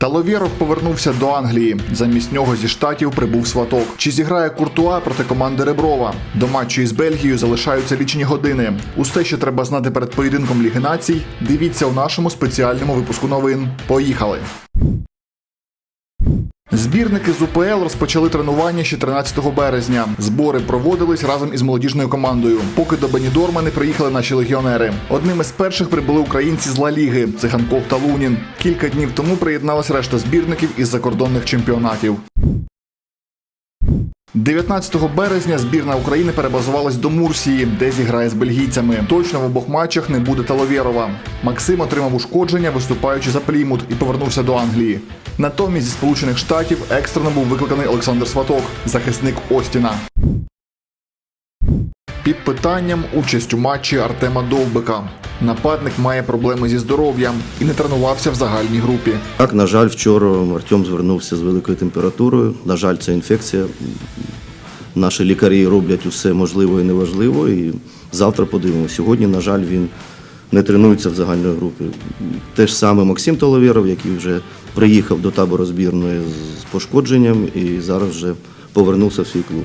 Таловєров повернувся до Англії. Замість нього зі штатів прибув сваток. Чи зіграє Куртуа проти команди Реброва? До матчу із Бельгією залишаються лічні години. Усе, що треба знати перед поєдинком Ліги Націй, дивіться у нашому спеціальному випуску новин. Поїхали! Збірники з УПЛ розпочали тренування ще 13 березня. Збори проводились разом із молодіжною командою. Поки до Бенідорма не приїхали наші легіонери. Одним із перших прибули українці з Ла Ліги Циганков та Лунін. Кілька днів тому приєдналась решта збірників із закордонних чемпіонатів. 19 березня збірна України перебазувалась до Мурсії, де зіграє з бельгійцями. Точно в обох матчах не буде Таловєрова. Максим отримав ушкодження, виступаючи за Плімут, і повернувся до Англії. Натомість зі Сполучених Штатів екстрено був викликаний Олександр Сваток, захисник Остіна. Під питанням участь у матчі Артема Довбика. Нападник має проблеми зі здоров'ям і не тренувався в загальній групі. Так, на жаль, вчора Артем звернувся з великою температурою. На жаль, це інфекція. Наші лікарі роблять усе можливе і неважливо. І завтра подивимося. Сьогодні, на жаль, він не тренується в загальній групі. Те ж саме Максим Толовєров, який вже приїхав до табору збірної з пошкодженням і зараз вже повернувся в свій клуб.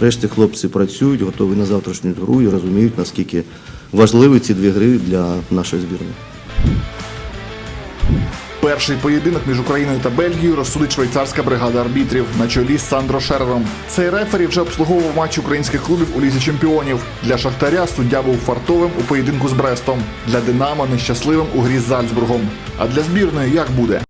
Решті хлопці працюють, готові на завтрашню гру і розуміють, наскільки важливі ці дві гри для нашої збірної. Перший поєдинок між Україною та Бельгією розсудить швейцарська бригада арбітрів на чолі з Сандро Шерером. Цей рефері вже обслуговував матч українських клубів у лізі чемпіонів. Для Шахтаря суддя був фартовим у поєдинку з Брестом. Для Динамо нещасливим у грі з Зальцбургом. А для збірної як буде?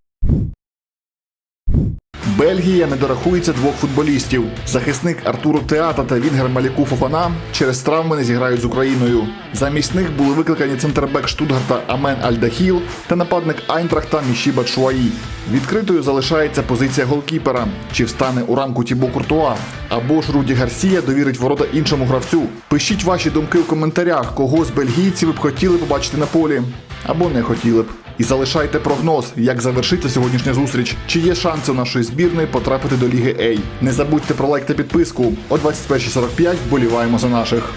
Бельгія не дорахується двох футболістів. Захисник Артуру Теата та Вінгер Маліку Фофана через травми не зіграють з Україною. Замість них були викликані центрбек Штутгарта Амен Альдахіл та нападник Айнтрахта Мішіба Чуаї. Відкритою залишається позиція голкіпера. Чи встане у рамку Тібо Куртуа? Або ж Руді Гарсія довірить ворота іншому гравцю. Пишіть ваші думки в коментарях, кого з бельгійців б хотіли побачити на полі, або не хотіли б. І залишайте прогноз, як завершиться сьогоднішня зустріч. Чи є шанси у нашої збірної потрапити до Ліги Ей? Не забудьте про лайк та підписку. О 21.45 вболіваємо за наших.